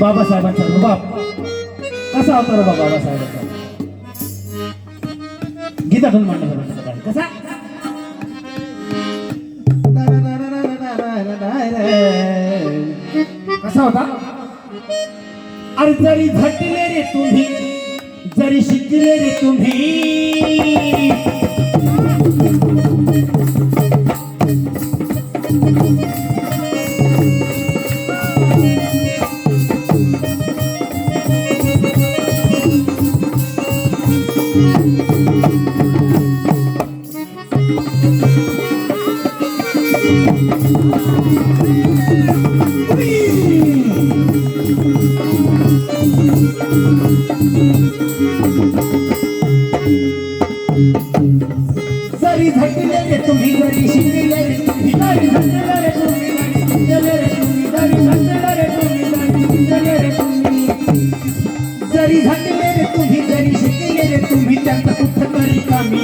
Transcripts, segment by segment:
बाबासाहेबांचा रुबाब कसा होता रुबाब बाबासाहेबांचा? गीतातून मांडला जातो कसा? कसा होता? अरे जरी झटले रे तुम्ही जरी शिकले रे तुम्ही जरी झटले रे तुम्ही जरी शिकले रे तुम्ही जरी झटले रे तुम्ही जरी शिकले रे तुम्ही झटले रे तुम्ही रे तुम्ही. जरी झटले रे तुम्ही जरी शिकले रे तुम्ही कुठं तरी कामी.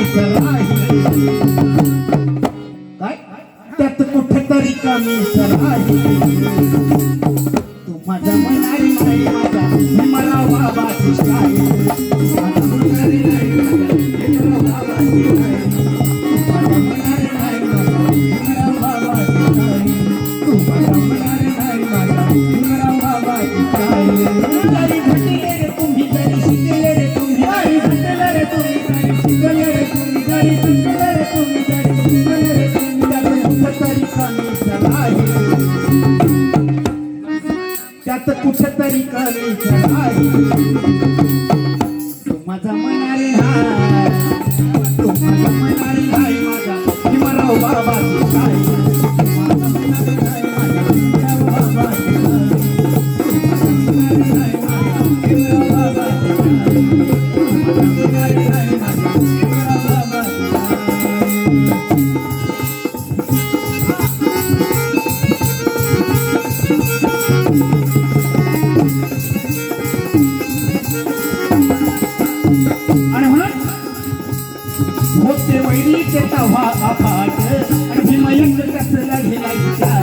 माझा मनारी हाय तू माझा मनारी हाय माझा. हिमराव बाबाची काय काय माझा. मनारी होते वैरीचे तव्हा अफाट आणि भीमा कसला गेला विचार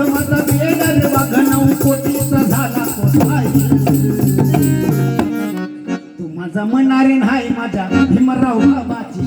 माझा नऊ कोटीचा झाला तो तू माझा म्हणणारे नाही माझ्या भीमराव बाबाची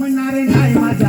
मनारे नाही माझा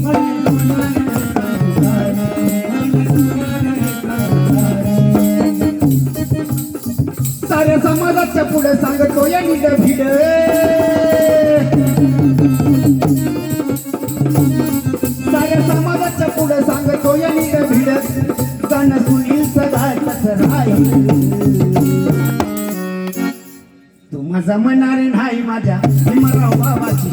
पुढे सांगतो या निड भिड साऱ्या समाजाच्या पुढे सांगतो या निड भिड सण सुनील सदा कसं राहील माझा मनार नाही माझ्या हिमराव बाबाची